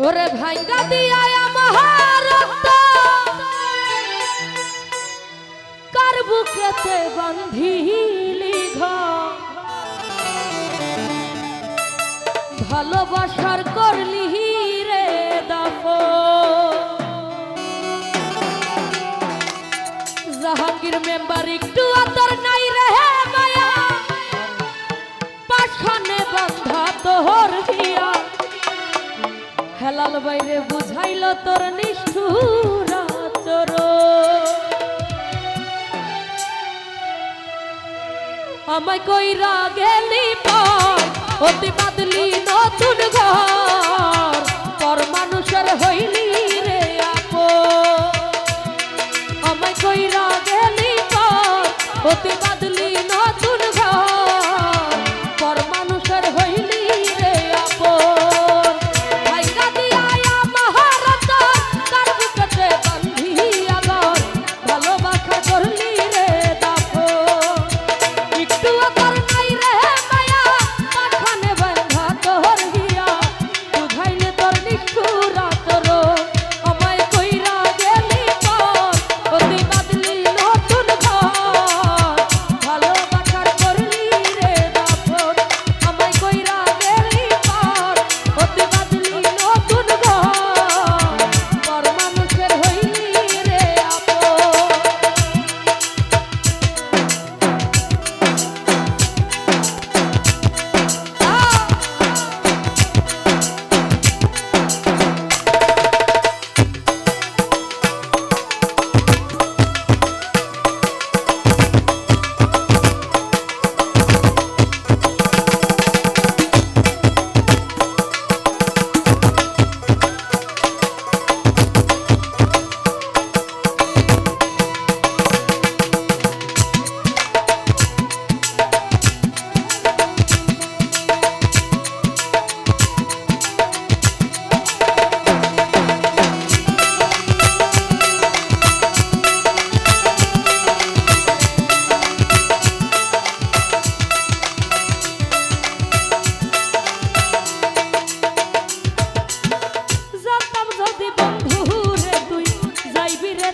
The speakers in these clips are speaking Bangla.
ওরে ভাঙ্গা দিয়া মহারক্ত। কার বুকেতে বান্ধিলি ভালোবাসার করলি রে দাফ জাহাঙ্গীর মেম্বার, একটু আতর হেলাল বাইরে বুঝাইল তোর নিষ্ঠুর চোর আমায় কইরা গেলি পর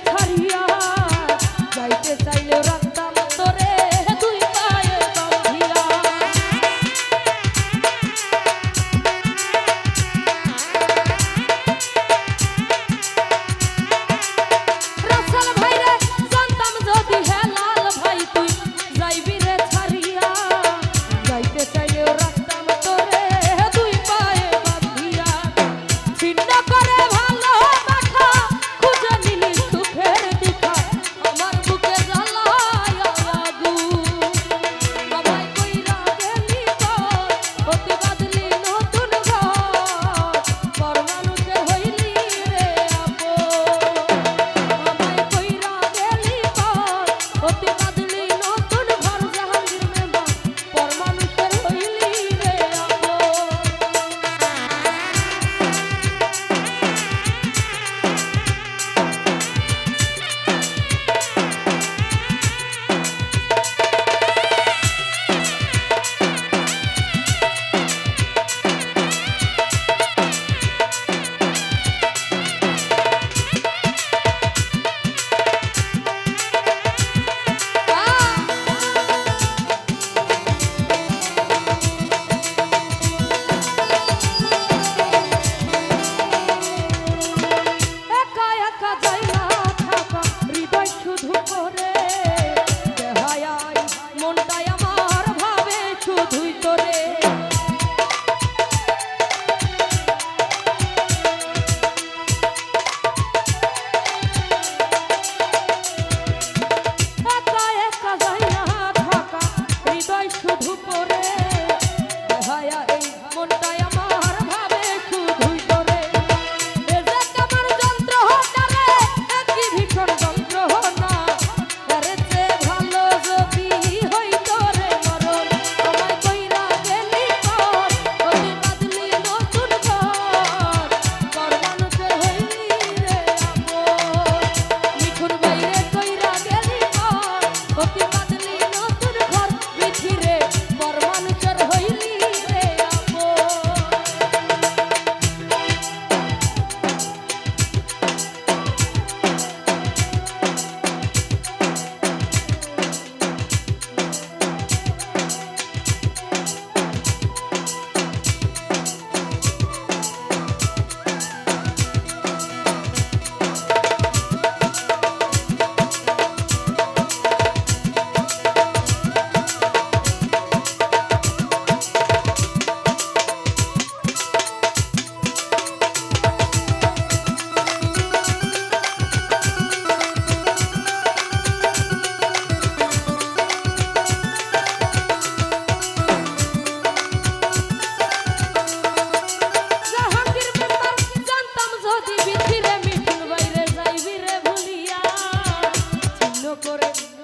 ছাড়িয়া যাইতে চাইলে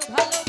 Valeu!